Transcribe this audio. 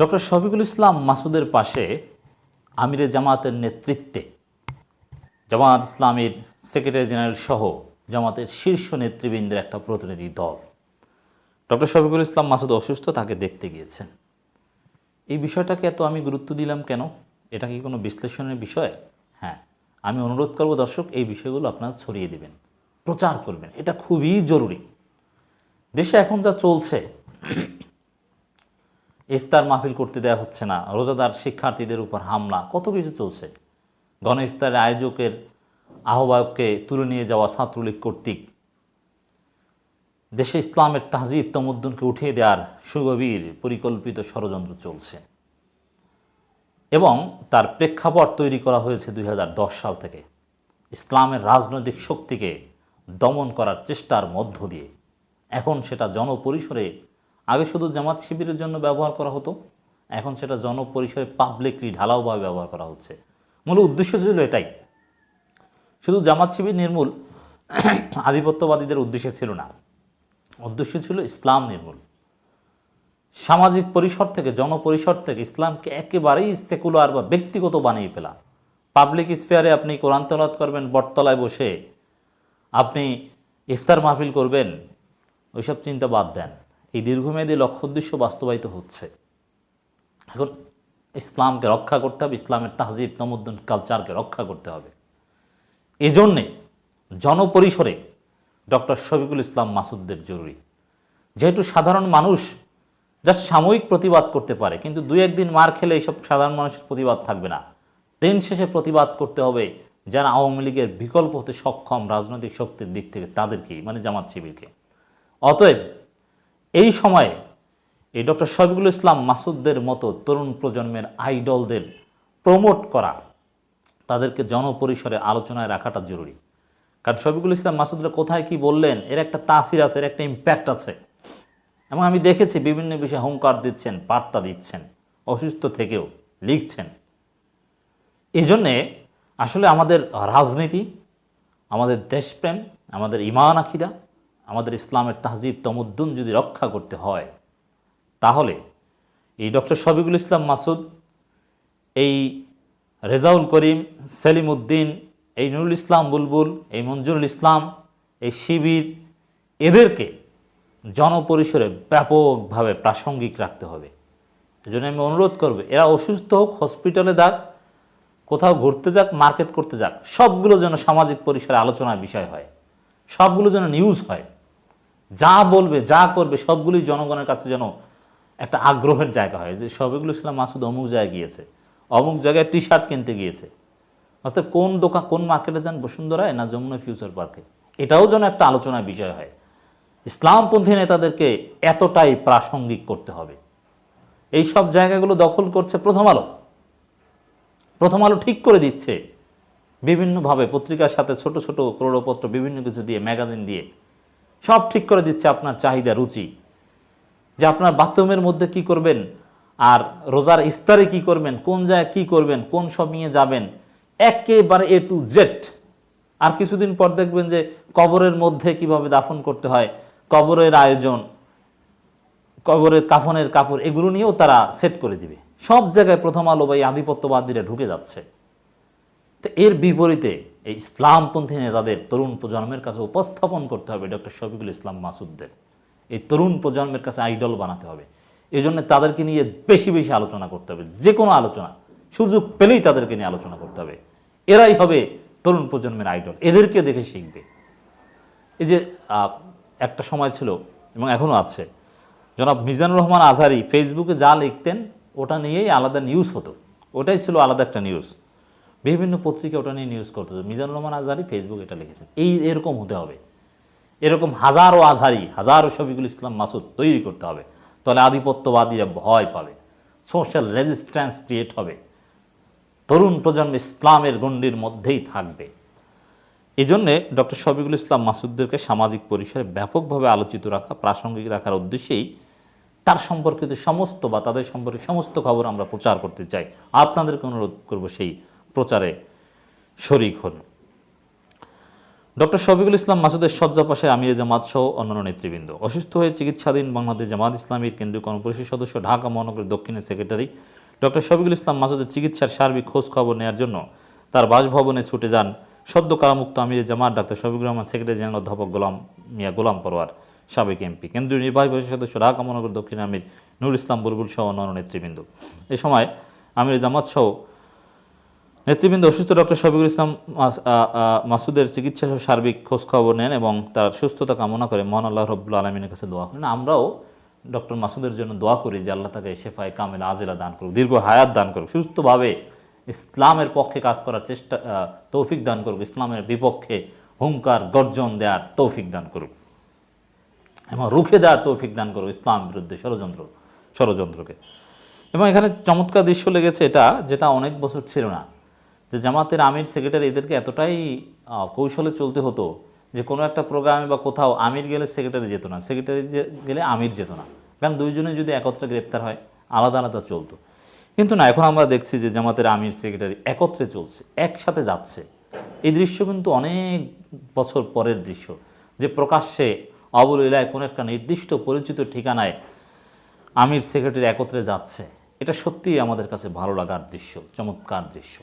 Doctor Shafiqul Islam মাসুদের পাশে আমিরে জামাতের নেতৃত্বে, জামাত ইসলামের সেক্রেটারি জেনারেল সহ জামাতের শীর্ষ নেতৃবৃন্দের একটা প্রতিনিধি দল। ডক্টর শফিকুল ইসলাম মাসুদ অসুস্থ, তাকে দেখতে গিয়েছেন। এই বিষয়টাকে এত আমি গুরুত্ব দিলাম কেন? এটা কি কোনো বিশ্লেষণের বিষয়? হ্যাঁ আমি অনুরোধ করব দর্শক, এই বিষয়গুলো আপনারা ছড়িয়ে দেবেন, প্রচার করবেন, এটা খুবই জরুরি। দেশে এখন যা চলছে ইফতার মাহফিল করতে দেওয়া হচ্ছে না। রোজাদার শিক্ষার্থীদের উপর হামলা। কত কিছু চলছে? গণ ইফতারের আয়োজকের আহ্বায়ককে তুলে নিয়ে যাওয়া ছাত্রলীগ কর্তৃক। দেশে ইসলামের তাহজিব তমুদ্দুনকে উঠিয়ে দেওয়ার সুগভীর পরিকল্পিত ষড়যন্ত্র চলছে। এবং তার প্রেক্ষাপট তৈরি করা হয়েছে দু হাজার দশ সাল থেকে। ইসলামের রাজনৈতিক শক্তিকে দমন করার চেষ্টার মধ্য দিয়ে। এখন সেটা জনপরিসরে আগে শুধু জামাত শিবিরের জন্য ব্যবহার করা হতো, এখন সেটা জনপরিসরে পাবলিকলি ঢালাওভাবে ব্যবহার করা হচ্ছে। মূল উদ্দেশ্য ছিল এটাই। শুধু জামাত শিবির নির্মূল আধিপত্যবাদীদের উদ্দেশ্য ছিল না। উদ্দেশ্য ছিল ইসলাম নির্মূল। সামাজিক পরিসর থেকে, জনপরিসর থেকে ইসলামকে একেবারেই সেকুলার বা ব্যক্তিগত বানিয়ে ফেলা। পাবলিক স্পেয়ারে আপনি কোরআন তেলাওয়াত করবেন, বটতলায় বসে আপনি ইফতার মাহফিল করবেন, ওইসব চিন্তা বাদ দেন। এই দীর্ঘমেয়াদী লক্ষ্য উদ্দেশ্য বাস্তবায়িত হচ্ছে। এখন ইসলামকে রক্ষা করতে হবে, ইসলামের তাহজিব তমুদ্দিন কালচারকে রক্ষা করতে হবে। এজন্যে জনপরিসরে ডক্টর শফিকুল ইসলাম মাসুদদের জরুরি। যেহেতু সাধারণ মানুষ যা সাময়িক প্রতিবাদ করতে পারে, কিন্তু দুই একদিন মার খেলে এইসব সাধারণ মানুষের প্রতিবাদ থাকবে না। দিন শেষে প্রতিবাদ করতে হবে যারা আওয়ামী লীগের বিকল্প হতে সক্ষম রাজনৈতিক শক্তির দিক থেকে তাদেরকেই মানে জামাত শিবিরকে। অতএব এই সময়ে এই ডক্টর শফিকুল ইসলাম মাসুদদের মতো তরুণ প্রজন্মের আইডলদের প্রমোট করা তাদেরকে জনপরিসরে আলোচনায় রাখাটা জরুরি। কারণ শফিকুল ইসলাম মাসুদরা কোথায় কি বললেন, এর একটা তাসির আছে, এর একটা ইম্প্যাক্ট আছে। এবং আমি দেখেছি বিভিন্ন বিষয়ে হুঙ্কার দিচ্ছেন, বার্তা দিচ্ছেন, অসুস্থ থেকেও লিখছেন। এই জন্যে আসলে আমাদের রাজনীতি, আমাদের দেশপ্রেম, আমাদের ইমান আকিদা আমাদের ইসলামের তাহজিব তমুদ্দুন যদি রক্ষা করতে হয়, তাহলে এই ডক্টর শফিকুল ইসলাম মাসুদ, এই রেজাউল করিম সেলিম উদ্দিন এই নুরুল ইসলাম বুলবুল, এই মঞ্জুরুল ইসলাম, এই শিবির, এদেরকে জনপরিসরে ব্যাপকভাবে প্রাসঙ্গিক রাখতে হবে। এজন্য আমি অনুরোধ করব, এরা অসুস্থ হোক, হসপিটালে যাক, কোথাও ঘুরতে যাক, মার্কেট করতে যাক, সবগুলো যেন সামাজিক পরিসরে আলোচনার বিষয় হয়, সবগুলো যেন নিউজ হয়। যা বলবে, যা করবে, সবগুলি জনগণের কাছে যেন একটা আগ্রহের জায়গা হয়। যে সবগুলো ইসলাম মাসুদ অমুক জায়গায় গিয়েছে, অমুক জায়গায় টি শার্ট কিনতে গিয়েছে। অর্থাৎ কোন দোকান, কোন মার্কেটে যান বসুন্ধরায় না যমুনা ফিউচার পার্কে এটাও যেন একটা আলোচনার বিষয় হয়। ইসলামপন্থী নেতাদেরকে এতটাই প্রাসঙ্গিক করতে হবে। এই সব জায়গাগুলো দখল করছে প্রথম আলো। প্রথম আলো ঠিক করে দিচ্ছে। বিভিন্নভাবে পত্রিকার সাথে ছোট ছোট ক্রোড়পত্র, বিভিন্ন কিছু দিয়ে ম্যাগাজিন দিয়ে সব ঠিক করে দিচ্ছে আপনার চাহিদা, রুচি। যে আপনার বাথরুমের মধ্যে কি করবেন? আর রোজার ইফতারে কি করবেন? কোন জায়গায় কি করবেন? কোন সব নিয়ে যাবেন? একেবারে এ টু জেড আর কিছুদিন পর দেখবেন যে কবরের মধ্যে কীভাবে দাফন করতে হয়, কবরের আয়োজন, কবরের কাফনের কাপড়, এগুলো নিয়েও তারা সেট করে দিবে। সব জায়গায় প্রথম আলো বা এই আধিপত্যবাদীরা ঢুকে যাচ্ছে। তো এর বিপরীতে এই ইসলামপন্থী নেতাদের তরুণ প্রজন্মের কাছে উপস্থাপন করতে হবে ডক্টর শফিকুল ইসলাম মাসুদদের। এই তরুণ প্রজন্মের কাছে আইডল বানাতে হবে। এই জন্য তাদেরকে নিয়ে বেশি বেশি আলোচনা করতে হবে। যে কোনো আলোচনা, সুযোগ পেলেই তাদেরকে নিয়ে আলোচনা করতে হবে। এরাই হবে তরুণ প্রজন্মের আইডল। এদেরকে দেখে শিখবে। এই যে একটা সময় ছিল এবং এখনও আছে। জনাব মিজানুর রহমান আজহারি ফেসবুকে যা লিখতেন, ওটা নিয়েই আলাদা নিউজ হতো। ওটাই ছিল আলাদা একটা নিউজ বিভিন্ন পত্রিকা ওটা নিয়ে নিউজ করতে মিজানুর রহমান আজহারি ফেসবুক এটা লিখেছেন। এই এরকম হতে হবে। এরকম হাজারো আজহারি, হাজারো শফিকুল ইসলাম মাসুদ তৈরি করতে হবে। তাহলে আধিপত্যবাদীরা ভয় পাবে। সোশ্যাল রেজিস্ট্যান্স ক্রিয়েট হবে। তরুণ প্রজন্ম ইসলামের গণ্ডির মধ্যেই থাকবে। এই জন্যে ডক্টর শফিকুল ইসলাম মাসুদদেরকে সামাজিক পরিসরে ব্যাপকভাবে আলোচিত রাখা, প্রাসঙ্গিক রাখার উদ্দেশ্যেই তার সম্পর্কিত সমস্ত বা তাদের সম্পর্কে সমস্ত খবর আমরা প্রচার করতে চাই। আপনাদেরকে অনুরোধ করব সেই প্রচারে শরিক হন ডক্টর শফিকুল ইসলাম মাসুদের শয্যা পাশে আমির জামাত সহ অন্যান্য নেতৃবৃন্দ। অসুস্থ হয়ে চিকিৎসাধীন বাংলাদেশ জামাত ইসলামীর কেন্দ্রীয় কর্মপরিষদ সদস্য, ঢাকা মহানগরের দক্ষিণের সেক্রেটারি ডক্টর শফিকুল ইসলাম মাসুদের চিকিৎসার সার্বিক খোঁজ খবর নেওয়ার জন্য তার বাসভবনে ছুটে যান সদ্য কারামুক্ত আমির Jamaat doctor Shafiqur Rahman, secretary general অধ্যাপক গোলাম মিয়া গোলাম পরোয়ার, সাবেক এমপি। কেন্দ্রীয় নির্বাহী পরিষদ সদস্য, ঢাকা মহানগর দক্ষিণ আমির নুর ইসলাম বুলবুল সহ অন্যান্য নেতৃবৃন্দ। এ সময় আমির জামাত সহ নেতৃবৃন্দ অসুস্থ ডক্টর শফিকুল ইসলাম মাসুদের চিকিৎসা সার্বিক খোঁজখবর নেন এবং তার সুস্থতা কামনা করে মহান আল্লাহ রব্বুল আলমিনের কাছে দোয়া করেন। আমরাও ডক্টর মাসুদের জন্য দোয়া করি যে আল্লাহ তাকে শেফায় কামেল আজিলা দান করুক, দীর্ঘ হায়াত দান করুক, সুস্থভাবে ইসলামের পক্ষে কাজ করার চেষ্টা তৌফিক দান করুক, ইসলামের বিপক্ষে হুঙ্কার, গর্জন দেওয়ার তৌফিক দান করুক এবং রুখে দেওয়ার তৌফিক দান করুক ইসলাম বিরুদ্ধে ষড়যন্ত্র, ষড়যন্ত্রকে। এবং এখানে চমৎকার দৃশ্য লেগেছে এটা, যেটা অনেক বছর ছিল না। যে জামাতের আমির সেক্রেটারি এদেরকে এতটাই কৌশলে চলতে হতো যে কোনো একটা প্রোগ্রামে বা কোথাও আমির গেলে সেক্রেটারি যেত না, সেক্রেটারি গেলে আমির যেত না। কারণ দুইজনে যদি একত্রে গ্রেপ্তার হয়, আলাদা আলাদা চলতো। কিন্তু না, এখন আমরা দেখছি যে জামাতের আমির সেক্রেটারি একত্রে চলছে, একসাথে যাচ্ছে। এই দৃশ্য কিন্তু অনেক বছর পরের দৃশ্য, যে প্রকাশ্যে অবলীলায় কোনো একটা নির্দিষ্ট পরিচিত ঠিকানায় আমির সেক্রেটারি একত্রে যাচ্ছে। এটা সত্যিই আমাদের কাছে ভালো লাগার দৃশ্য, চমৎকার দৃশ্য।